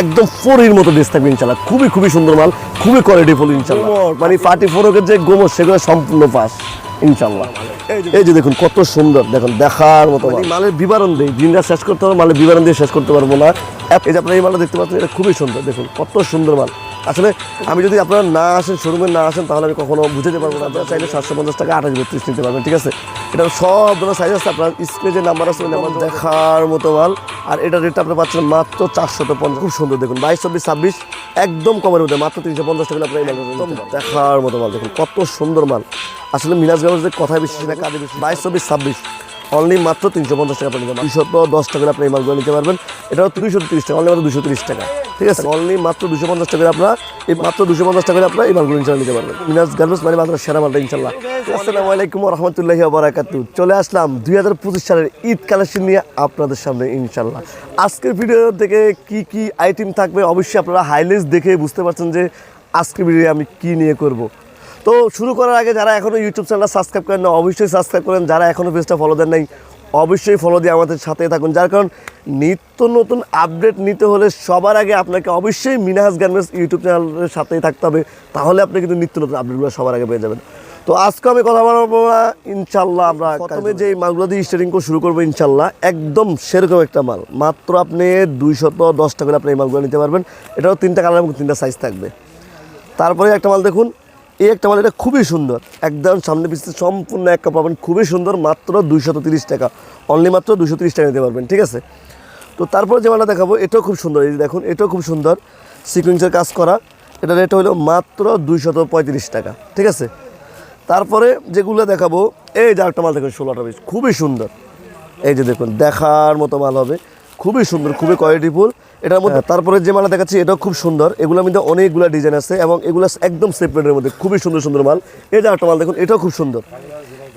একদম ফোরের মতো ড্রেস থাকবে ইনশাল্লাহ খুবই খুবই সুন্দর মাল খুবই কোয়ালিটি ফুল ইনশাল্লাহ মানে পার্টি ফোরকের যে গোমর সেগুলো সম্পূর্ণ পাস ইনশাল্লাহ এই যে দেখুন। কত সুন্দর। দেখুন দেখার মতো মাল। মালের বিবরণ দিই দিনটা শেষ করতে হবে মালের বিবরণ দিয়ে শেষ করতে পারব না। এই যে আপনারা এই মালটা দেখতে পাচ্ছেন এটা খুবই সুন্দর। দেখুন কত সুন্দর মাল। আসলে আমি যদি আপনারা না আসেন শোরুমে না আসেন তাহলে আমি কখনো বুঝতে পারব না। আপনারা চাইলে সাতশো পঞ্চাশ টাকা আঠাশ বত্রিশ নিতে পারবেন ঠিক আছে? এটা সব ধরনের সাইজ আছে। আপনার স্ক্রিনে যে নাম্বার আছে ওই নাম্বার দেখার মতো মাল। আর এটা রেটটা আপনি পাচ্ছেন মাত্র চারশো পঞ্চাশ। খুব সুন্দর দেখুন বাইশ চব্বিশ ছাব্বিশ একদম কমের মধ্যে মাত্র তিনশো পঞ্চাশ টাকা আপনার এই মাল দেখার মতো মাল দেখুন কত সুন্দর মাল। আসলে মিনাজ গামের কথায় বেশি না কাজে বেশি। বাইশ চব্বিশ ছাব্বিশ অনলি মাত্র তিনশো পঞ্চাশ টাকা আপনি দুশো দশ টাকা আপনি এই মালগুলো নিতে পারবেন। এটাও দুশো তিরিশ টাকা অনলি মাত্র দুশো তিরিশ টাকা। ঠিক আছে? অনলি মাত্র দুশো পঞ্চাশ টাকা আপনার এই মাত্র দুশো পঞ্চাশ টাকা আপনার এই মালগুলো ইনশাল্লাহ নিতে পারবেন। মিনাজ গার্মেন্টস মানে মাত্র সেরা মালটা ইনশাল্লাহ। আসসালামু আলাইকুম রহমতুল্লাহি বারাকাতু। চলে আসলাম দুই হাজার পঁচিশ সালের ঈদ কালেকশন নিয়ে আপনাদের সামনে ইনশাল্লাহ। আজকের ভিডিও থেকে কি কি আইটেম থাকবে অবশ্যই আপনারা হাইলাইটস দেখে বুঝতে পারছেন যে আজকের ভিডিও আমি কি নিয়ে করব। তো শুরু করার আগে যারা এখনও ইউটিউব চ্যানেলটা সাবস্ক্রাইব করেন না, অবশ্যই সাবস্ক্রাইব করেন। যারা এখনও পেজটা ফলো দেন নাই অবশ্যই ফলো দিয়ে আমাদের সাথে থাকুন। যার কারণ নিত্য নতুন আপডেট নিতে হলে সবার আগে আপনাকে অবশ্যই মিনাহাস গার্মেন্টস ইউটিউব চ্যানেলের সাথেই থাকতে হবে। তাহলে আপনি কিন্তু নিত্য নতুন আপডেটগুলো সবার আগে পেয়ে যাবেন। তো আজকে আমি কথা বলব না ইনশাল্লাহ আমরা প্রথমে যে এই মালগুলো দিয়ে স্টার্টিং করে শুরু করব ইনশাল্লাহ একদম সেরকম একটা মাল। মাত্র আপনি দুইশত দশ টাকা করে আপনি এই মালগুলো নিতে পারবেন। এটাও তিনটা কালার এবং তিনটা সাইজ থাকবে। তারপরে একটা মাল দেখুন এই একটা মাল, এটা খুবই সুন্দর। একদম সামনে পিছনে সম্পূর্ণ এক কাপ পাবেন, খুবই সুন্দর, মাত্র দুইশত তিরিশ টাকা। অনলি মাত্র দুশো তিরিশ টাকা নিতে পারবেন, ঠিক আছে? তো তারপর যে মালটা দেখাবো, এটাও খুব সুন্দর, এই দেখুন, এটাও খুব সুন্দর। সিকুয়েন্সের কাজ করা এটা রেট হলো মাত্র দুইশত পঁয়ত্রিশ টাকা, ঠিক আছে? তারপরে যেগুলো দেখাবো, এই যে একটা মাল দেখুন, ষোলোটা পিস, খুবই সুন্দর। এই যে দেখুন, দেখার মতো মাল হবে, খুবই সুন্দর, খুবই কোয়ালিটিফুল এটার মধ্যে তারপরে যে মালটা দেখাচ্ছি, এটাও খুব সুন্দর। এগুলোর মধ্যে অনেকগুলো ডিজাইন আছে এবং এগুলো একদম সেপারেটের মধ্যে, খুবই সুন্দর সুন্দর মাল। এই যে একটা মাল দেখুন, এটাও খুব সুন্দর।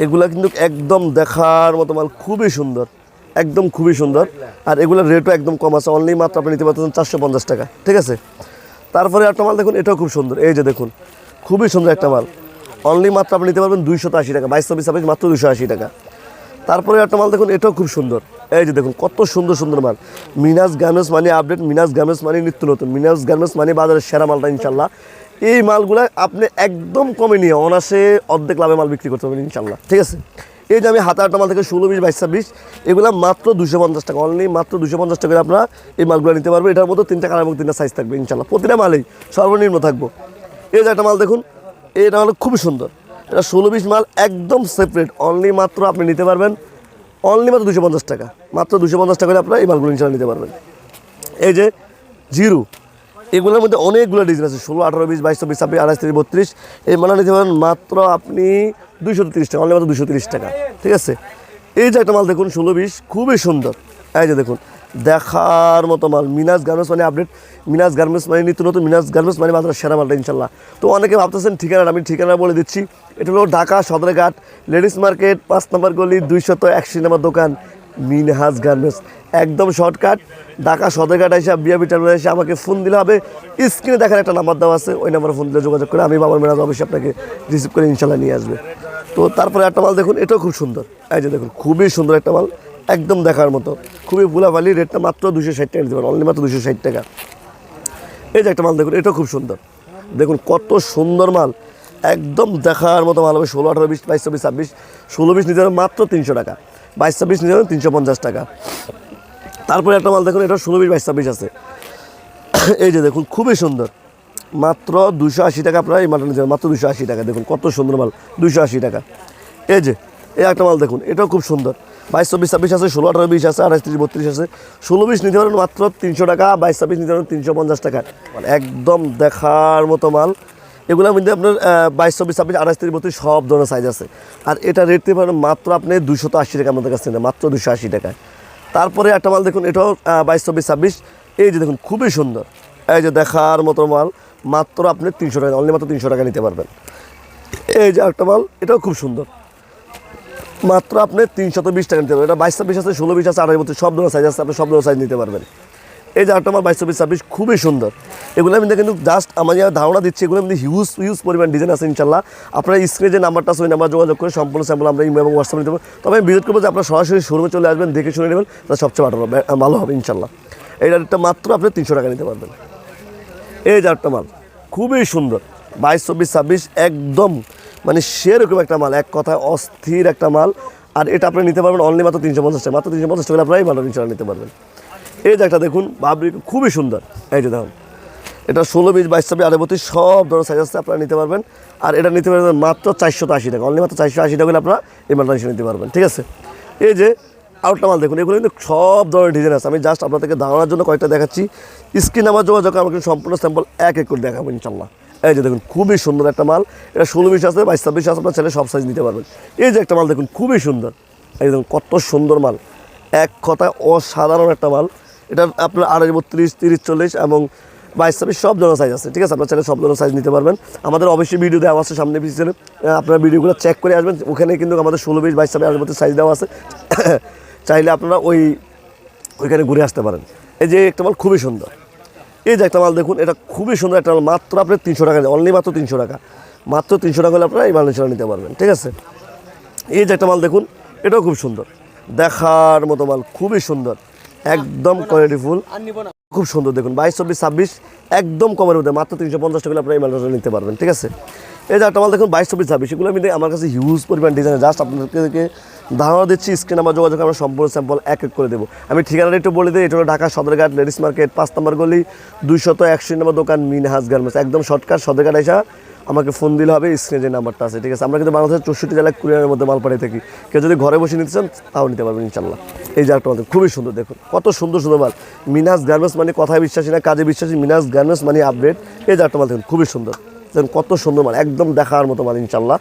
এগুলা কিন্তু একদম দেখার মতো মাল, খুবই সুন্দর। একদম খুবই সুন্দর। আর এগুলোর রেটও একদম কম আছে অনলি মাত্র আপনি নিতে পারতেন চারশো পঞ্চাশ টাকা, ঠিক আছে? তারপরে একটা মাল দেখুন, এটাও খুব সুন্দর। এই যে দেখুন, খুবই সুন্দর একটা মাল। অনলি মাত্র আপনি নিতে পারবেন দুইশো আশি টাকা, বাইশ চব্বিশ ছাব্বিশ মাত্র দুশো আশি টাকা। তারপরে একটা মাল দেখুন, এটাও খুব সুন্দর। এই যে দেখুন, কত সুন্দর সুন্দর মাল। মিনাস গার্মেন্টস মানে আপডেট, মিনাস গার্মেন্টস মানে নিত্য নতুন। মিনাস গার্মেন্টস মানে বাজারের সেরা মালটা, ইনশাল্লাহ। এই মালগুলো আপনি একদম কমে নিয়ে অনাসে অর্ধেক লাভে মাল বিক্রি করতে পারবেন, ইনশাল্লাহ। ঠিক আছে? এই যে আমি হাতে আটটা মাল থেকে ষোলো বিশ, বাইশ, ছাব্বিশ। এগুলো মাত্র দুশো পঞ্চাশ টাকা। অনলি মাত্র দুশো পঞ্চাশ টাকা আপনারা এই মালগুলো নিতে পারবেন। এটার মধ্যে তিনটা কালার এবং তিনটা সাইজ থাকবে, ইনশাল্লাহ। প্রতিটা মালেই সর্বনিম্ন থাকব। এই যে একটা মাল দেখুন, এটা হলো খুবই সুন্দর। এটা ষোলো বিশ মাল একদম সেপারেট অনলি মাত্র আপনি নিতে পারবেন অনলি মাত্র দুশো পঞ্চাশ টাকা, মাত্র দুশো পঞ্চাশ টাকা আপনারা এই মালগুলো ইনশাল্লাহ নিতে পারবেন। এই যে জিরো, এগুলোর মধ্যে অনেকগুলো ডিজাইন আছে, ষোলো, আঠারো বিশ বাইশ চব্বিশ ছাব্বিশ, আঠাশ, তিরিশ, বত্রিশ, এই মাল নিতে পারেন মাত্র আপনি দুশো তিরিশ টাকা অনলি মাত্র দুশো তিরিশ টাকা, ঠিক আছে? এই যে একটা মাল দেখুন, ষোলো বিশ খুবই সুন্দর। এই যে দেখুন দেখার মতো মাল। মিনাস গার্মেন্টস মানে আপডেট, মিনাস গার্মেন্টস মানে নিত্য নতুন, মিনাস গার্মেন্টস মানে মাত্র সেরা মালটা ইনশাল্লাহ। তো অনেকে ভাবতেছেন ঠিকানা আমি ঠিকানা বলে দিচ্ছি। এটা হলো ঢাকা সদরঘাট, লেডিস মার্কেট, পাঁচ নম্বর গলি, দুইশত একশো নম্বর দোকান মিনহাজ গার্মেন্টস। একদম শর্টকাট। ঢাকা সদরঘাট এসে বিয়াবি টার্মিনাল এসে আমাকে ফোন দিলে হবে। স্ক্রিনে দেখার একটা নাম্বার দেওয়া আছে, ওই নাম্বারে ফোন দিলে যোগাযোগ করে আমি বাবার মেরাজ অবশ্যই আপনাকে রিসিভ করে ইনশাল্লাহ নিয়ে আসবে। তো তারপরে একটা মাল দেখুন, এটাও খুব সুন্দর। এই যে দেখুন, খুবই সুন্দর একটা মাল। একদম দেখার মতো। খুবই বুলাভালি রেটটা মাত্র দুশো ষাট টাকা দিতে পারেন অনলি মাত্র দুশো ষাট টাকা। এই যে একটা মাল দেখুন, এটাও খুব সুন্দর। দেখুন কত সুন্দর মাল, একদম দেখার মতো মাল হবে, ষোলো, আঠারো, বিশ, বাইশ, চব্বিশ, ছাব্বিশ, ষোলো, বিশ নিতে মাত্র তিনশো টাকা, বাইশ, ছাব্বিশ নিতে পারেন তিনশো পঞ্চাশ টাকা। তারপরে একটা মাল দেখুন, এটা ষোলো, বিশ, বাইশ, ছাব্বিশ আছে। এই যে দেখুন, খুবই সুন্দর। মাত্র দুশো আশি টাকা আপনারা এই মালটা নিতে মাত্র দুশো আশি টাকা, দেখুন কত সুন্দর মাল দুশো আশি টাকা। এই যে এই একটা মাল দেখুন, এটাও খুব সুন্দর। বাইশ চব্বিশ ছাব্বিশ আছে, ষোলো, আঠারো, বিশ আছে আঠাশ তিরিশ, বত্রিশ আছে। ষোলো, বিশ নিতে পারেন মাত্র তিনশো টাকা, বাইশ, ছাব্বিশ নিতে পারেন তিনশো পঞ্চাশ টাকা। মানে একদম দেখার মতো মাল। এগুলোর মধ্যে আপনার বাইশ চব্বিশ ছাব্বিশ আঠাশ তিরিশ, বত্রিশ সব ধরনের সাইজ আছে। আর এটা রেট দিতে পারেন মাত্র আপনি দুশো তো আশি টাকা আমাদের কাছে নেন মাত্র দুশো আশি টাকায়। তারপরে একটা মাল দেখুন, এটাও বাইশ চব্বিশ ছাব্বিশ। এই যে দেখুন, খুবই সুন্দর। এই যে দেখার মতো মাল, মাত্র আপনি তিনশো টাকা অনলি মাত্র তিনশো টাকা নিতে পারবেন। এই যে একটা মাল, এটাও খুব সুন্দর। মাত্র আপনি তিনশত বিশ টাকা নিতে পারবেন। এটা বাইশ ছাব্বিশ আছে, ষোলো বিশ আছে আড়াই বছর সব ধরনের সাইজ আছে, আপনি সব ধরনের সাইজ নিতে পারবেন। এই একটা আমার বাইশ চব্বিশ ছাব্বিশ, খুবই সুন্দর। এগুলোর মধ্যে কিন্তু জাস্ট আমার যা ধারণা দিচ্ছি, এগুলো মধ্যে হিউজ হিউজ পরিমাণ ডিজাইন আছে ইনশাল্লাহ আপনার স্ক্রিনে যে নাম্বারটা আছে, ওই নাম্বার যোগাযোগ করে সম্পূর্ণ স্যাম্পল আমরা ইমেল এবং হোয়াটসঅ্যাপ নিতে পারব। তবে আমি ভিজিট করব যে আপনার সরাসরি শোরুমে চলে আসবেন, দেখে শুনে নেবেন তা সবচেয়ে ভালো হবে ভালো হবে ইনশাল্লাহ এইটার রেটটা মাত্র আপনি তিনশো টাকা নিতে পারবেন। এই যে মাল, খুবই সুন্দর। বাইশ চব্বিশ ছাব্বিশ, একদম মানে সেরকম একটা মাল, এক কথায় অস্থির একটা মাল। আর এটা আপনি নিতে পারবেন অনলি মাত্র তিনশো পঞ্চাশ টাকা। মাত্র তিনশো পঞ্চাশ টাকা এই মালটা তিনশো নিতে পারবেন। এই যে একটা দেখুন, বাবরি খুবই সুন্দর। এই যে দেখুন, এটা ষোলো বিশ বাইশ ছাব্বিশ আড়াই সব ধরনের সাইজ আছে, আপনারা নিতে পারবেন। আর এটা নিতে পারবেন মাত্র চারশো আশি টাকা। অনলি মাত্র চারশো আশি টাকা আপনারা এই মালটা নিতে পারবেন, ঠিক আছে? এই যে আউটটা মাল দেখুন, এগুলো কিন্তু সব ধরনের ডিজাইন আছে। আমি জাস্ট আপনাদেরকে ধারণার জন্য কয়েকটা দেখাচ্ছি। স্ক্রিন আমার যোগাযোগ আমাকে সম্পূর্ণ স্যাম্পল এক এক করে দেখাবো ইনশাল্লাহ এই যে দেখুন, খুবই সুন্দর একটা মাল। এটা ষোলো বিশ আছে, বাইশ ছাব্বিশ আছে, আপনার ছেলে সব সাইজ নিতে পারবেন। এই যে একটা মাল দেখুন, খুবই সুন্দর। এই দেখুন, কত সুন্দর মাল। এক কথায় অসাধারণ একটা মাল। এটা আপনার আড়াই, বত্রিশ, তিরিশ, চল্লিশ এবং বাইশ, ছাব্বিশ সব ধরনের সাইজ আছে, ঠিক আছে? আপনার ছেলে সব ধরনের সাইজ নিতে পারবেন। আমাদের অবশ্যই ভিডিও দেওয়া আছে সামনে পিছনে আপনার ভিডিওগুলো চেক করে আসবেন। ওখানে কিন্তু আমাদের ষোলো বিশ বাইশ, ছাব্বিশ, আড়াই সাইজ দেওয়া আছে। চাইলে আপনারা ওই ওইখানে ঘুরে আসতে পারেন। এই যে একটা মাল খুবই সুন্দর। এই যে একটা মাল দেখুন, এটা খুবই সুন্দর একটা মাল, মাত্র আপনি তিনশো টাকা অনলি মাত্র তিনশো টাকা। মাত্র তিনশো টাকা হলে আপনারা এই মাল নিতে পারবেন, ঠিক আছে? এই যে একটা মাল দেখুন, এটাও খুব সুন্দর। দেখার মতো মাল, খুবই সুন্দর, একদম কোয়ালিটিফুল খুব সুন্দর দেখুন, বাইশ, চব্বিশ, ছাব্বিশ, একদম কমের মধ্যে, মাত্র তিনশো পঞ্চাশ টাকা আপনারা এই মালটা নিতে পারবেন, ঠিক আছে? এই যে মাল দেখুন বাইশ চব্বিশ ছাব্বিশ, এগুলো আমি আমার কাছে হিউজ পরিমাণ ডিজাইন জাস্ট আপনাদেরকে ধারণা দিচ্ছি স্ক্রিন আমার যোগাযোগ আমরা সম্পূর্ণ স্যাম্পল এক এক করে দেবো। আমি ঠিকানাটা একটু বলে দিই, এটা হলো ঢাকা সদরঘাট, লেডিস মার্কেট, পাঁচ নম্বর গলি, দুইশত একশো নম্বর দোকান, মিনহাজ গার্মেন্টস। একদম শর্টকাট সদরঘাট এসা আমাকে ফোন দিলে হবে স্ক্রিনে যে নাম্বারটা আছে, ঠিক আছে? আমরা কিন্তু বাংলাদেশের চৌষট্টি জেলায় কুরিয়ারের মধ্যে মাল পাঠিয়ে থাকি। কেউ যদি ঘরে বসে নিতে চান, তাও নিতে পারবেন ইনশাল্লাহ এই যে একটা খুবই সুন্দর, দেখুন। কত সুন্দর সুন্দর মাল। মিনাস গার্মেন্টস মানে কথায় বিশ্বাসী না, কাজে বিশ্বাসী মিনাস গার্মেন্টস মানে আপডেট এই একটা মাল, দেখুন, খুবই সুন্দর। দেখুন কত সুন্দর মাল, একদম দেখার মতো মাল ইনশাল্লাহ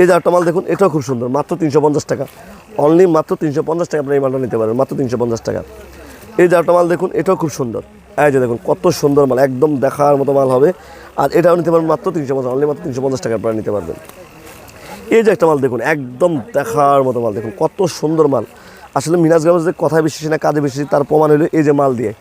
এই যে মাল দেখুন, এটাও খুব সুন্দর, মাত্র তিনশো পঞ্চাশ টাকা। অনলি মাত্র তিনশো পঞ্চাশ টাকা আপনি এই মালটা নিতে পারবেন মাত্র তিনশো পঞ্চাশ টাকা। এই যে মাল দেখুন, এটাও খুব সুন্দর। এই যে দেখুন, কত সুন্দর মাল, একদম দেখার মতো মাল হবে। আর এটাও নিতে পারবেন মাত্র তিনশো পঞ্চাশ অনলি মাত্র তিনশো পঞ্চাশ টাকা আপনারা নিতে পারবেন। এই যে একটা মাল দেখুন, একদম দেখার মতো মাল দেখুন, কত সুন্দর মাল। আসলে মিনাজ গামের যে কথায় বিশ্বাসী না কাজে বিশ্বাসী তার প্রমাণ হলো এই যে মাল দিয়ে।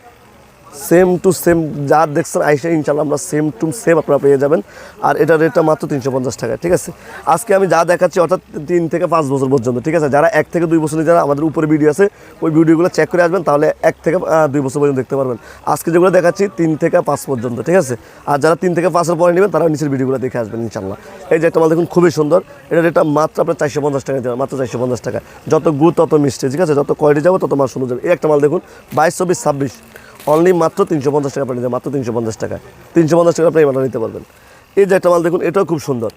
সেম টু সেম যা দেখছেন, আইসা ইনশাল্লাহ আমরা সেম টু সেম আপনারা পেয়ে যাবেন। আর এটার রেটটা মাত্র তিনশো পঞ্চাশ টাকা, ঠিক আছে? আজকে আমি যা দেখাচ্ছি, অর্থাৎ তিন থেকে পাঁচ বছর পর্যন্ত, ঠিক আছে? যারা এক থেকে দুই বছর যারা আমাদের উপরে ভিডিও আছে, ওই ভিডিওগুলো চেক করে আসবেন, তাহলে এক থেকে দুই বছর পর্যন্ত দেখতে পারবেন। আজকে যেগুলো দেখাচ্ছি, তিন থেকে পাঁচ পর্যন্ত, ঠিক আছে? আর যারা তিন থেকে পাঁচের পরে নেবেন তারা নিচের ভিডিওগুলো দেখে আসবেন ইনশাল্লাহ এই যে একটা মাল দেখুন, খুবই সুন্দর। এটা রেটটা মাত্র আপনার চারশো পঞ্চাশ টাকা দেবেন মাত্র চারশো পঞ্চাশ টাকা। যত গুড়, তত মিষ্টি, ঠিক আছে? যত কোয়ালিটি যাবে, তত মাল সুন্দর যাবে। এই একটা মাল দেখুন, বাইশ, চব্বিশ, ছাব্বিশ। অনলি মাত্র তিনশো পঞ্চাশ টাকা পাঠিয়ে মাত্র তিনশো পঞ্চাশ টাকা তিনশো পঞ্চাশ টাকা আপনি এই মালটা নিতে পারবেন। এই যে একটা মাল দেখুন, এটাও খুব সুন্দর।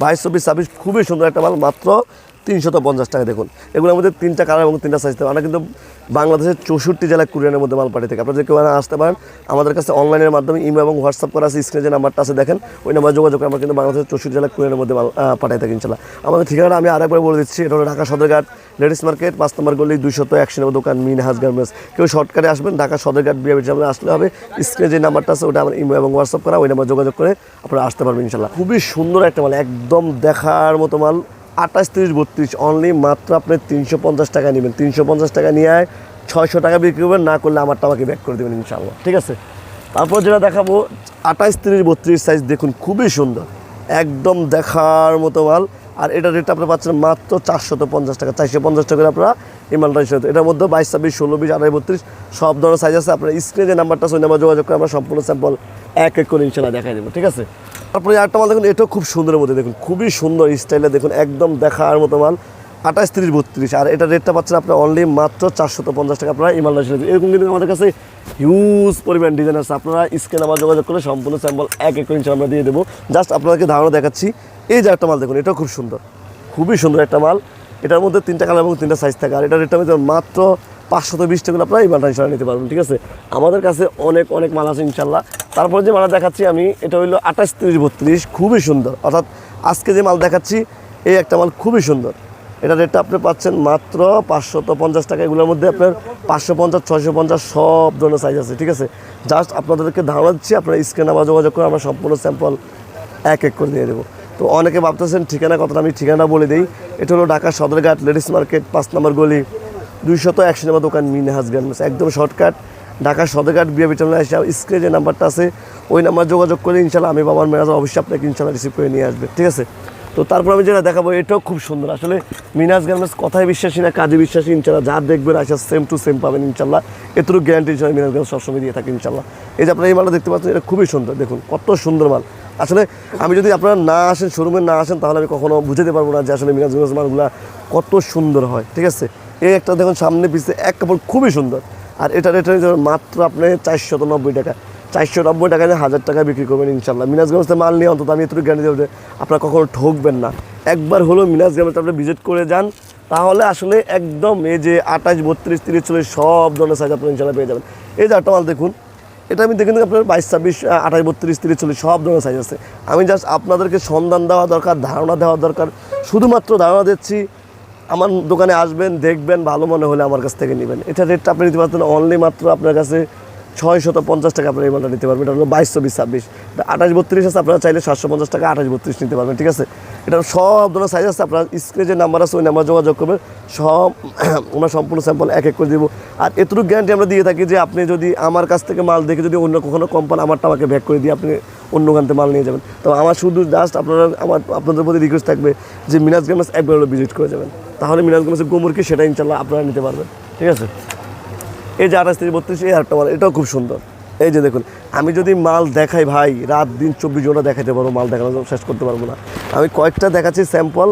বাইশ চব্বিশ ছাব্বিশ, খুবই সুন্দর একটা মাল, মাত্র তিনশত পঞ্চাশ টাকা দেখুন। এগুলো আমাদের তিনটা কালার এবং তিনটা সাইজ আমরা কিন্তু বাংলাদেশের চৌষট্টি জেলায় কুরিয়ানের মধ্যে মাল পাঠিয়ে থাকি। আপনারা যে কেউ আসতে পারেন, আমাদের কাছে অনলাইনের মাধ্যমে ইমেল এবং হোয়াটসঅ্যাপ করা আছে স্ক্রিনে যে নাম্বারটা আছে দেখেন, ওই নাম্বার যোগাযোগ করে আমরা কিন্তু বাংলাদেশের চৌষট্টি জেলায় কুরিয়ানের মধ্যে মাল পাঠিয়ে থাকি ইনশাল্লাহ আমাদের ঠিকানা আমি আরেকবার বলে দিচ্ছি, এটা হলো ঢাকা সদরঘাট, লেডিস মার্কেট, পাঁচ নম্বর গলি, দুইশত একশো নম্বর দোকান মিনহাজ গার্মেন্টস কেউ শর্টকাটে আসবেন, ঢাকা সদরঘাট বিয়াবির সামনে আসলে হবে। স্ক্রিনে যে নাম্বারটা আছে, ওটা আমার ইমেল এবং হোয়াটসঅ্যাপ করা, ওই নাম্বার যোগাযোগ করে আপনারা আসতে পারবেন ইনশাল্লাহ খুবই সুন্দর একটা মাল, একদম দেখার মতো মাল। আঠাশ, তিরিশ, বত্রিশ অনলি মাত্র আপনি তিনশো পঞ্চাশ টাকা নেবেন। তিনশো পঞ্চাশ টাকা নিয়ে ছয়শো টাকা বিক্রি করবেন, না করলে আমারটা আমাকে ব্যাক করে দেবেন ইনশাল্লাহ ঠিক আছে? তারপর যেটা দেখাবো, আঠাশ, তিরিশ, বত্রিশ সাইজ দেখুন, খুবই সুন্দর। একদম দেখার মতো মাল। আর এটা রেটটা আপনি পাচ্ছেন মাত্র চারশত পঞ্চাশ টাকা, চারশো পঞ্চাশ টাকা আপনারা এই মালটা হিসেবে এটার মধ্যে বাইশ, ছাব্বিশ, ষোলো, বিশ আড়াই বত্রিশ, সব ধরনের সাইজ আছে। আপনার স্ক্রিনে যে নাম্বারটা আছে, ওই নাম্বার যোগাযোগ করে আমরা সম্পূর্ণ স্যাম্পল এক এক করে ইনশাল্লাহ দেখাই দেবো। ঠিক আছে? তারপরে আরেকটা মাল দেখুন, এটাও খুব সুন্দরের মধ্যে দেখুন, খুবই সুন্দর স্টাইলে দেখুন, একদম দেখার মতো মাল, আঠাশ তিরিশ বত্রিশ। আর এটা রেটটা পাচ্ছেন আপনার অনলি মাত্র চারশত পঞ্চাশ টাকা, আপনারা মালটা হিসেবে এরকম কিন্তু আমাদের কাছে হিউজ পরিমাণ ডিজাইন আছে। আপনারা স্ক্রিনে আমার যোগাযোগ করে সম্পূর্ণ স্যাম্পল এক এক ইনশাল্লাহ আমরা দিয়ে দেবো। জাস্ট আপনাদেরকে ধারণা দেখাচ্ছি, এই যে একটা মাল দেখুন, এটাও খুব সুন্দর, খুবই সুন্দর একটা মাল। এটার মধ্যে তিনটা কালার এবং তিনটা সাইজ থাকে। আর এটা রেটটা মাত্র পাঁচশত বিশ টাকা আপনারা এই মালটা ইনশাল্লাহ নিতে পারবেন, ঠিক আছে? আমাদের কাছে অনেক অনেক মাল আছে ইনশাল্লাহ। তারপরে যে মাল দেখাচ্ছি আমি, এটা হইল আঠাশ তিরিশ বত্রিশ, খুবই সুন্দর। অর্থাৎ আজকে যে মাল দেখাচ্ছি, এই একটা মাল খুবই সুন্দর। এটা রেটটা আপনি পাচ্ছেন মাত্র পাঁচশত পঞ্চাশ টাকা। এগুলোর মধ্যে আপনার পাঁচশো পঞ্চাশ ছয়শো পঞ্চাশ, সব ধরনের সাইজ আছে, ঠিক আছে? জাস্ট আপনাদেরকে ধারণা দিচ্ছি, আপনারা স্ক্রিনে বা যোগাযোগ করে আমরা সম্পূর্ণ স্যাম্পল এক এক করে দিয়ে দেবো। তো অনেকে ভাবতেছেন, ঠিকানা কতটা আমি ঠিকানা বলে দিই। এটা হলো ঢাকা সদরঘাট লেডিস মার্কেট, পাঁচ নম্বর গলি। দুইশত একশো নম্বর দোকান মিনহাজ গার্মেন্টস একদম শর্টকাট ঢাকা সদরঘাট বিয়ে বিটালে এসে স্ক্রিনে যে নাম্বারটা আছে, ওই নাম্বার যোগাযোগ করে ইনশাল্লাহ আমি বাবার মেরাজ অবশ্যই আপনাকে ইনশাল্লাহ রিসিভ করে নিয়ে আসবে, ঠিক আছে? তো তারপর আমি যেটা দেখাবো, এটাও খুব সুন্দর। আসলে মিনাজ গার্মেন্টস কথায় বিশ্বাসী না, কাজে বিশ্বাসী ইনশাল্লাহ যা দেখবেন আসা সেম টু সেম পাবেন ইনশাল্লাহ এতটুকু গ্যারান্টি হিসাবে মিনাজ গার্মেন্টস সবসময় দিয়ে থাকে ইনশাল্লাহ এই যে আপনারা এই মালটা দেখতে পাচ্ছেন, এটা খুবই সুন্দর, দেখুন, কত সুন্দর মাল। আসলে আমি যদি আপনারা না আসেন শোরুমে না আসেন, তাহলে আমি কখনো বুঝাতে পারব না যে আসলে মিনাজ গার্মেন্টস মালগুলো কত সুন্দর হয়, ঠিক আছে? এই একটা দেখুন, সামনে পিছিয়ে এক কাপড় খুবই সুন্দর। আর এটার এটা মাত্র আপনি চারশো নব্বই টাকা। চারশো নব্বই টাকা হাজার টাকা বিক্রি করবেন ইনশাল্লাহ। মিনাজ গার্মেন্টসে মাল নিয়ে অন্তত আমি এতটুকু গ্যারান্টি দেবো আপনারা কখনো ঠকবেন না। একবার হলো মিনাজ গার্মেন্টস আপনি ভিজিট করে যান, তাহলে আসলে একদম এই যে আঠাশ, বত্রিশ, তিরিশ, চল্লিশ সব ধরনের সাইজ আপনার ইনশাল্লাহ পেয়ে যাবেন। এই যে একটা মাল দেখুন, এটা আমি দেখুন আপনার বাইশ, ছাব্বিশ, আঠাশ, বত্রিশ, তিরিশ, চল্লিশ সব ধরনের সাইজ আছে। আমি জাস্ট আপনাদেরকে সন্ধান দেওয়া দরকার, ধারণা দেওয়া দরকার। শুধুমাত্র ধারণা দিচ্ছি আমার দোকানে আসবেন, দেখবেন, ভালো মনে হলে আমার কাছ থেকে নেবেন। এটা রেটটা আপনি নিতে পারতেন অনলি মাত্র আপনার কাছে ছয় শত পঞ্চাশ টাকা আপনার এই মালটা নিতে পারবেন। এটা হলো বাইশ চব্বিশ ছাব্বিশ। এটা আঠাশ বত্রিশ আছে, আপনারা চাইলে সাতশো পঞ্চাশ টাকা আঠাশ বত্রিশ নিতে পারবেন, ঠিক আছে? এটা সব ধরনের সাইজ আছে, আপনার স্ক্রিনে যে নাম্বার আছে, ওই নাম্বার যোগাযোগ করবেন। সব আমরা সম্পূর্ণ স্যাম্পল এক এক করে দিব। আর এতটুকু গ্যারান্টি আমরা দিয়ে থাকি যে আপনি যদি আমার কাছ থেকে মাল দেখে যদি অন্য কখনো কম পান আমারটা আমাকে ব্যাক করে দিয়ে আপনি অন্য গানতে মাল নিয়ে যাবেন। তো আমার শুধু জাস্ট আপনারা আমার, আপনাদের প্রতি রিকোয়েস্ট থাকবে যে মিনাজ গার্মেন্টস একবার হলো ভিজিট করে যাবেন। তাহলে মিনাজ গার্মেন্টসের গোমর কি সেটা ইনশাল্লাহ আপনারা নিতে পারবেন। ঠিক আছে? এই যে আঠাশ থেকে বত্রিশ, এই আটটা মাল, এটাও খুব সুন্দর। এই যে দেখুন, আমি যদি মাল দেখাই ভাই, রাত দিন চব্বিশ ঘণ্টা দেখাতে পারব, মাল দেখানো শেষ করতে পারব না। আমি কয়েকটা দেখাচ্ছি স্যাম্পল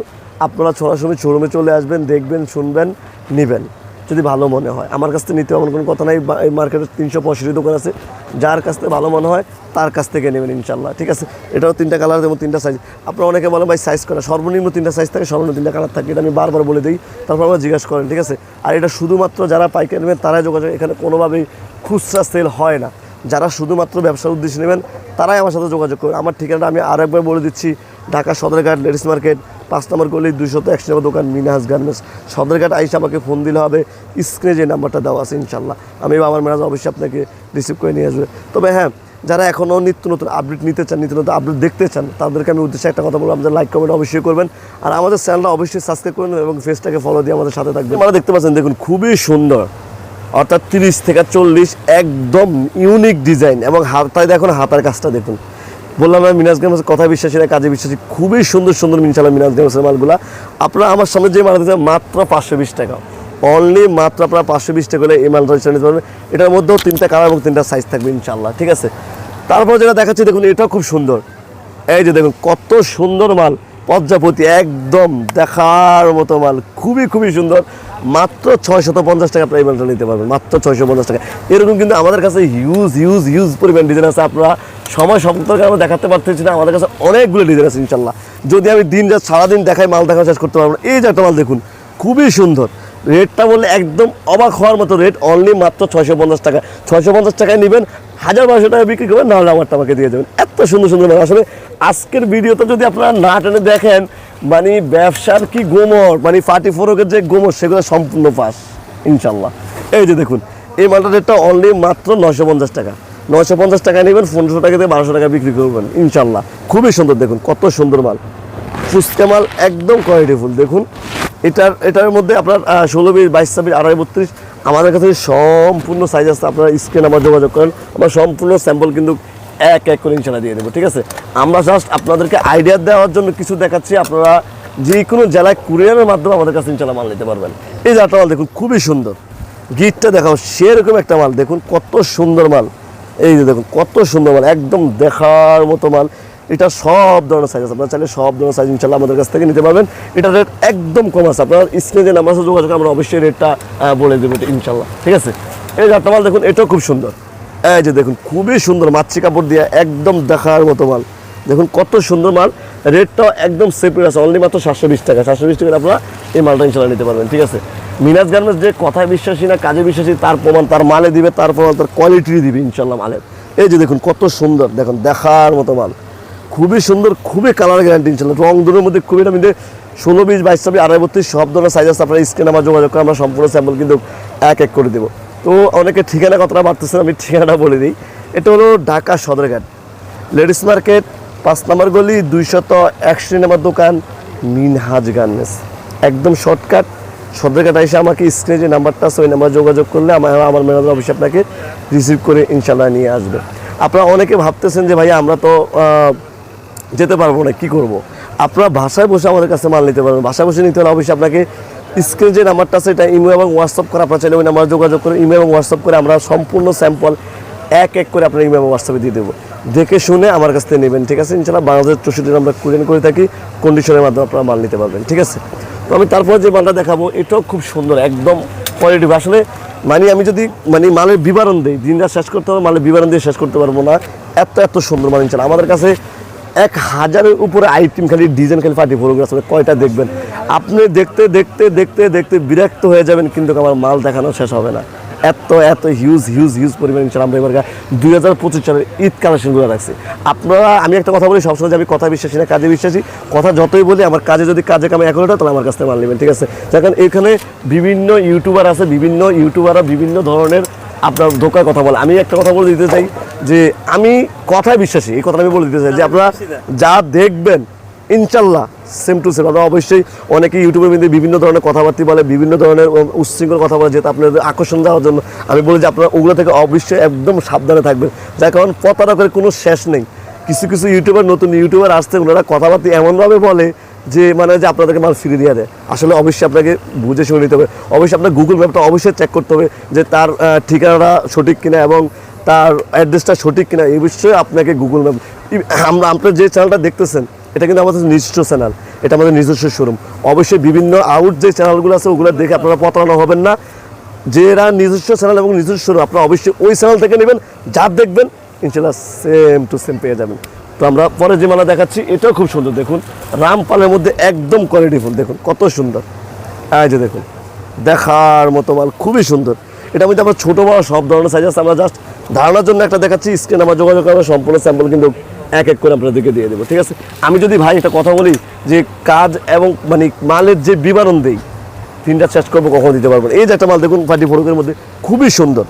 আপনারা সরাসরি শোরুমে চলে আসবেন, দেখবেন, শুনবেন, নেবেন। যদি ভালো মনে হয়। আমার কাছ থেকে নিতে এমন কোনো কথা নাই। এই মার্কেটে তিনশো পঁয়ষট্টি দোকান আছে। যার কাছ থেকে ভালো মনে হয়, তার কাছ থেকে নেবেন ইনশাল্লাহ। ঠিক আছে? এটাও তিনটা কালার এবং তিনটা সাইজ আপনারা অনেকে বলেন ভাই সাইজ করা। সর্বনিম্ন তিনটা সাইজ থাকে, সর্বনিম্ন তিনটা কালার থাকে। এটা আমি বারবার বলে দিই। তারপর আমরা জিজ্ঞাসা করেন, ঠিক আছে? আর এটা শুধুমাত্র যারা পাইকারি নেবেন, তারাই যোগাযোগ, এখানে কোনোভাবেই খুচরা সেল হয় না। যারা শুধুমাত্র ব্যবসার উদ্দেশ্যে নেবেন, তারাই আমার সাথে যোগাযোগ করবে আমার ঠিকানাটা আমি আরেকবার বলে দিচ্ছি, ঢাকা সদরঘাট লেডিস মার্কেট পাঁচ নম্বর গলি, দুইশত একশো নম্বর দোকান মিনাহাস গার্মেন্টস। সদরঘাট আইসা আমাকে ফোন দিলে হবে স্ক্রিনে যে নাম্বারটা দেওয়া আছে, ইনশাল্লাহ। আমি আমার ম্যানেজার অবশ্যই আপনাকে রিসিভ করে নিয়ে আসবে। তবে হ্যাঁ যারা এখনও নিত্য নতুন আপডেট নিতে চান, নিত্য নতুন আপডেট দেখতে চান, তাদেরকে আমি উদ্দেশ্যে একটা কথা বলব, আমাদের লাইক কমেন্ট অবশ্যই করবেন। আর আমাদের চ্যানেলটা অবশ্যই সাবস্ক্রাইব করবেন এবং ফেসটাকে ফলো দিয়ে আমাদের সাথে থাকবেন। আপনারা দেখতে পাচ্ছেন, দেখুন, খুবই সুন্দর। অর্থাৎ তিরিশ থেকে চল্লিশ, একদম ইউনিক ডিজাইন এবং হাতায় দেখুন, হাতার কাজটা দেখুন। বললাম আমি মিনাজ গেমসের কথা বিশ্বাসী না কাজে বিশ্বাসী, খুবই সুন্দর সুন্দর মিনশাল্লাহ মিনাজ গেমসের মালগুলা। আপনারা আমার সামনে যে মাল দিচ্ছেন মাত্র পাঁচশো বিশ টাকা। অনলি মাত্র আপনারা পাঁচশো বিশ টাকা হলে এই মালটা নিতে পারবেন এটার মধ্যেও তিনটা কালার এবং তিনটা সাইজ থাকবে ইনশাল্লাহ ঠিক আছে? তারপর যেটা দেখাচ্ছি, দেখুন, এটাও খুব সুন্দর। এই যে দেখুন, কত সুন্দর মাল পদ্মাপতি একদম দেখার মতো মাল, খুবই খুবই সুন্দর। মাত্র ছয়শত পঞ্চাশ টাকা আপনার নিতে পারবেন, মাত্র ছয়শো পঞ্চাশ টাকা। এরকম কিন্তু আমাদের কাছে হিউজ হিউজ হিউজ পরিমাণ ডিজাইন আছে। আপনারা সময় সম্পর্কে আমরা দেখাতে পারতেছি না, আমাদের কাছে অনেকগুলো ডিজাইন আছে ইনশাল্লাহ যদি আমি দিন যা সারাদিন দেখাই, মাল দেখা শেষ করতে পারব না। এই যে একটা মাল দেখুন, খুবই সুন্দর। রেটটা বললে একদম অবাক হওয়ার মতো রেট অনলি মাত্র ছয়শো পঞ্চাশ টাকা। ছয়শো পঞ্চাশ টাকায় নেবেন, হাজার বারোশো টাকা বিক্রি করবেন, নাহলে আমারটা আমাকে দিয়ে দেবেন। এত সুন্দর সুন্দর আসলে আজকের ভিডিওতে যদি আপনারা না টেনে দেখেন মানে ব্যবসার কি গোমর? মানে ফার্টি ফোরকের যে গোমর, সেগুলো সম্পূর্ণ পাস ইনশাল্লাহ। এই যে দেখুন, এই মালটার রেটটা অনলি মাত্র নশো পঞ্চাশ টাকা। নশো পঞ্চাশ টাকা নেবেন, পনেরোশো টাকা থেকে বারোশো টাকা বিক্রি করবেন, ইনশাল্লাহ। খুবই সুন্দর, দেখুন, কত সুন্দর মাল। ফুচকা মাল একদম কোয়ালিটিফুল দেখুন। এটার এটার মধ্যে আপনার ষোলো বিশ বাইশ, ছাব্বিশ, আড়াই, বত্রিশ, আমাদের কাছে সম্পূর্ণ সাইজ আছে, আপনারা স্ক্রিন আমার যোগাযোগ করেন। আমরা সম্পূর্ণ স্যাম্পল কিন্তু এক এক করে ইনশাল্লাহ দিয়ে দেবো, ঠিক আছে? আমরা জাস্ট আপনাদেরকে আইডিয়া দেওয়ার জন্য কিছু দেখাচ্ছি, আপনারা যে কোনো জেলায় কুরিয়ারের মাধ্যমে আমাদের কাছে ইনশাল্লাহ মাল নিতে পারবেন। এই একটা মাল দেখুন, খুবই সুন্দর। গিটটা দেখাও, সেরকম একটা মাল, দেখুন কত সুন্দর মাল। এই যে দেখুন, কত সুন্দর মাল, একদম দেখার মতো মাল। এটা সব ধরনের সাইজ আছে, আপনারা চাইলে সব ধরনের সাইজ ইনশাল্লাহ আমাদের কাছ থেকে নিতে পারবেন। এটা রেট একদম কম আছে, আপনার স্ক্রিনে যে নাম্বার আছে যোগাযোগ আমরা অবশ্যই রেটটা বলে দেবো ইনশাল্লাহ, ঠিক আছে? এই একটা মাল দেখুন, এটাও খুব সুন্দর। এই যে দেখুন, খুবই সুন্দর মাছি কাপড় দিয়ে একদম দেখার মতো মাল। দেখুন, কত সুন্দর মাল। রেটটাও একদম সেপারেট আছে অনলি মাত্র সাতশো বিশ টাকা। সাতশো বিশ টাকা আপনারা এই মালটা ইনশাল্লাহ নিতে পারবেন, ঠিক আছে? মিনাজ গার্মেন্টস যে কথায় বিশ্বাসী না, কাজে বিশ্বাসী, তার প্রমাণ, তার মালে দিবে, তার প্রমাণ, তার কোয়ালিটি দিবে ইনশাল্লাহ মালের। এই যে দেখুন, কত সুন্দর, দেখুন, দেখার মতো মাল। খুবই সুন্দর, খুবই কালার গ্যারান্টি ইনশাল্লাহ। রং দূরের মধ্যে খুবই এটা মধ্যে ষোলো বিশ, বাইশ ছাব্বিশ, আড়াই বত্রিশ, সব ধরনের সাইজ আছে। আপনার স্ক্রিনে আমার যোগাযোগ করে আমরা সম্পূর্ণ স্যাম্পল কিন্তু এক এক করে দেবো। তো অনেকে ঠিকানা কথাটা বাড়তেছে আমি ঠিকানাটা বলে দিই। এটা হলো ঢাকা সদরঘাট। লেডিস মার্কেট, পাঁচ নম্বর গলি, দুইশত একশো নম্বর দোকান, মিনহাজ গার্মেন্টস। একদম শর্টকাট। সদরঘাট এসে আমাকে স্ক্রিনে যে নাম্বারটা আছে, ওই নাম্বার যোগাযোগ করলে আমার আমার ম্যানেজার অফিসে আপনাকে রিসিভ করে ইনশাল্লাহ নিয়ে আসবে। আপনারা অনেকে ভাবতেছেন যে ভাই আমরা তো যেতে পারব না, কি করব। আপনারা ভাষায় বসে আমাদের কাছে মাল নিতে পারবেন। ভাষায় বসে নিতে হলে অবশ্যই আপনাকে স্ক্রিনে যে নাম্বারটা আছে, এটা ইমো এবং হোয়াটসঅ্যাপ করে আপনারা চাইলে ওই নাম্বার যোগাযোগ করে ইমো এবং হোয়াটসঅ্যাপ করে আমরা সম্পূর্ণ স্যাম্পল এক এক করে আপনার ইমো এবং হোয়াটসঅ্যাপে দিয়ে দেবো। দেখে শুনে আমার কাছ থেকে নেবেন, ঠিক আছে? ইনশাল্লাহ বাংলাদেশের চৌষট্টি আমরা কুরিয়ান করে থাকি কন্ডিশনের মাধ্যমে আপনারা মাল নিতে পারবেন, ঠিক আছে? তো আমি তারপর যে মালটা দেখাবো, এটাও খুব সুন্দর, একদম কোয়ালিটি আসলে মানে আমি যদি মানে মালের বিবরণ দিই দিন দিনটা শেষ করতে হবে, মালের বিবরণ দিয়ে শেষ করতে পারব না। এত এত সুন্দর মাল ইনশাল্লাহ আমাদের কাছে এক হাজারের উপরে আইটেম খালি, ডিজাইন খালি পার্টি ফটোগ্রাফ কয়টা দেখবেন? আপনি দেখতে দেখতে দেখতে দেখতে বিরক্ত হয়ে যাবেন, কিন্তু আমার মাল দেখানো শেষ হবে না। এত এত হিউজ হিউজ হিউজ পরিমাণ ইনশাল্লাহ আমরা এবার দুই হাজার পঁচিশ সালের ঈদ কালেকশনগুলো রাখছি। আপনারা, আমি একটা কথা বলি, সবসময় আমি কথা বিশ্বাসী না, কাজে বিশ্বাসী, কথা যতই বলি, আমার কাজে যদি কাজে কামে এখন ওঠে তাহলে আমার কাছ থেকে মাল নেবেন, ঠিক আছে? কারণ এখানে বিভিন্ন ইউটিউবার আছে, বিভিন্ন ইউটিউবাররা বিভিন্ন ধরনের আপনার ধোকার কথা বলে। আমি একটা কথা বলে দিতে চাই যে আমি কথায় বিশ্বাসী এই কথা আমি বলে দিতে চাই যে আপনারা যা দেখবেন ইনশাল্লাহ সেম টু সেম আপনারা অবশ্যই অনেকে ইউটিউবের মধ্যে বিভিন্ন ধরনের কথাবার্তা বলে বিভিন্ন ধরনের উচ্ছৃঙ্খল কথা বলে যেটা আপনাদের আকর্ষণ দেওয়ার জন্য। আমি বলি যে আপনারা ওগুলো থেকে অবশ্যই একদম সাবধানে থাকবেন। যার কারণ প্রতারকের কোনো শেষ নেই। কিছু কিছু ইউটিউবার নতুন ইউটিউবার আসতে ওনারা কথাবার্তা এমনভাবে বলে যে মানে যে আপনাদেরকে মাল ফিরে দিয়ে দেয়। আসলে অবশ্যই আপনাকে বুঝে শুনে নিতে হবে। অবশ্যই আপনার গুগল ম্যাপটা অবশ্যই চেক করতে হবে যে তার ঠিকানাটা সঠিক কিনা এবং তার অ্যাড্রেসটা সঠিক কিনা। এই বিষয়ে আপনাকে গুগল ম্যাপ আমরা, আপনার যে চ্যানেলটা দেখতেছেন, এটা কিন্তু আমাদের নিজস্ব চ্যানেল এটা আমাদের নিজস্ব শোরুম অবশ্যই বিভিন্ন আউট যে চ্যানেলগুলো আছে, ওগুলো দেখে আপনারা প্রতারণা হবেন না। যে এরা নিজস্ব চ্যানেল এবং নিজস্ব শোরুম আপনারা অবশ্যই ওই চ্যানেল থেকে নেবেন। যা দেখবেন, ইনশাল্লাহ সেম টু সেম পেয়ে যাবেন। তো আমরা পরে যে মালা দেখাচ্ছি, এটাও খুব সুন্দর। দেখুন, রামপালের মধ্যে একদম কোয়ালিটি ফুল, দেখুন, কত সুন্দর। এই যে দেখুন, দেখার মতো মাল, খুবই সুন্দর। এটা মধ্যে আমরা ছোটো বড় সব ধরনের সাইজ আছে। আমরা জাস্ট ধারণার জন্য একটা দেখাচ্ছি স্ক্রিন আমার যোগাযোগ করব সম্পূর্ণ স্যাম্পল কিন্তু এক এক করে আপনাদেরকে দিয়ে দেবো, ঠিক আছে? আমি যদি ভাই একটা কথা বলি, যে কাজ এবং মানে মালের যে বিবরণ দেই, তিনটা শেষ করব, কখন দিতে পারব এই যে একটা মাল, দেখুন ফার্টি ফোরকের মধ্যে, খুবই সুন্দর।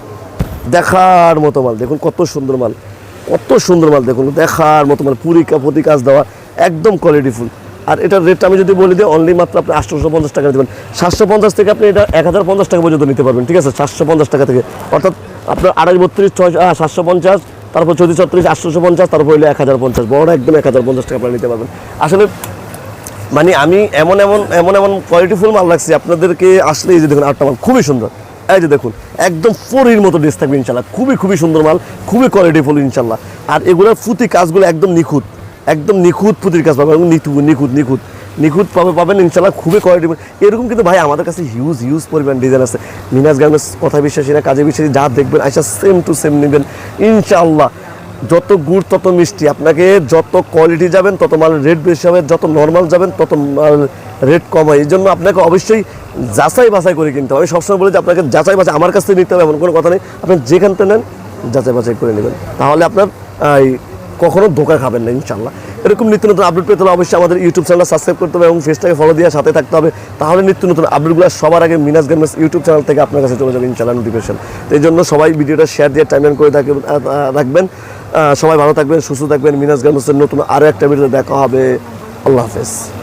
দেখার মতো মাল, দেখুন, কত সুন্দর মাল। কত সুন্দর মাল দেখুন, দেখার মতো মাল পুরিকা প্রতি কাজ দেওয়া, একদম কোয়ালিটিফুল আর এটার রেটটা আমি যদি বলি দিই অনলি মাত্র আপনি আটশোশো পঞ্চাশ টাকা দেবেন। সাতশো পঞ্চাশ থেকে আপনি এটা এক হাজার পঞ্চাশ টাকা পর্যন্ত নিতে পারবেন, ঠিক আছে? সাতশো পঞ্চাশ টাকা থেকে। অর্থাৎ আপনার আড়াই বত্রিশ, ছয় সাতশো পঞ্চাশ তারপর চৌত্রিশ ছত্রিশ আটশোশো পঞ্চাশ, তারপর হইলে এক হাজার পঞ্চাশ বড় একদম এক হাজার পঞ্চাশ টাকা আপনারা নিতে পারবেন। আসলে মানে আমি এমন এমন এমন এমন কোয়ালিটিফুল মাল রাখছি, আপনাদেরকে আসলে এই যে দেখুন, আটটা মাল খুবই সুন্দর। এই যে দেখুন, একদম ফরির মতো ড্রেস থাকবে ইনশাল্লাহ। খুবই খুবই সুন্দর মাল, খুবই কোয়ালিটিফুল ইনশাল্লাহ। আর এগুলোর ফুতি কাজগুলো একদম নিখুঁত একদম নিখুঁত পুতির কাজ পাবেন নিখুঁত নিখুঁত নিখুঁত। নিখুঁত পাবে, পাবেন ইনশাল্লাহ, খুবই কোয়ালিটি এরকম কিন্তু ভাই আমাদের কাছে হিউজ হিউজ পরিমাণ ডিজাইন আছে। মিনাজ গার্মেন্টস, কথা বিশ্বাসী না কাজে বিশ্বাসী, যা দেখবেন আইসা সেম টু সেম নেবেন। ইনশাল্লাহ, যত গুড়, তত মিষ্টি। আপনাকে যত কোয়ালিটি যাবেন, তত মাল রেট বেশি হবে, যত নর্মাল যাবেন, তত মাল রেট কম হয়। এই জন্য আপনাকে অবশ্যই যাচাই বাছাই করে কিনতে হবে। আমি সবসময় বলি যে আপনাকে যাচাই বাছাই আমার কাছ থেকে নিতে হবে, এমন কোনো কথা নেই। আপনি যেখান থেকে নেন, যাচাই বাছাই করে নেবেন। তাহলে আপনার এই কখনো ধোকা খাবেন না ইনশাল্লাহ এরকম নিত্য নতুন আপডেট পেতে হলে অবশ্যই আমাদের ইউটিউব চ্যানেল সাবস্ক্রাইব করতে হবে এবং ফেসটাকে ফলো দিয়ে সাথে থাকতে হবে। তাহলে নিত্য নতুন আপডেটগুলো সবার আগে মিনাস গার্মেন্টস ইউটিউব চ্যানেল থেকে আপনার কাছে চলে যাবে ইনশাল্লাহ নোটিফিকেশন তো এই জন্য সবাই ভিডিওটা শেয়ার দিয়ে টাইম করে রাখবেন। সবাই ভালো থাকবেন, সুস্থ থাকবেন। মিনাস গার্মেন্টসের নতুন আরও একটা ভিডিও দেখা হবে। আল্লাহ হাফেজ।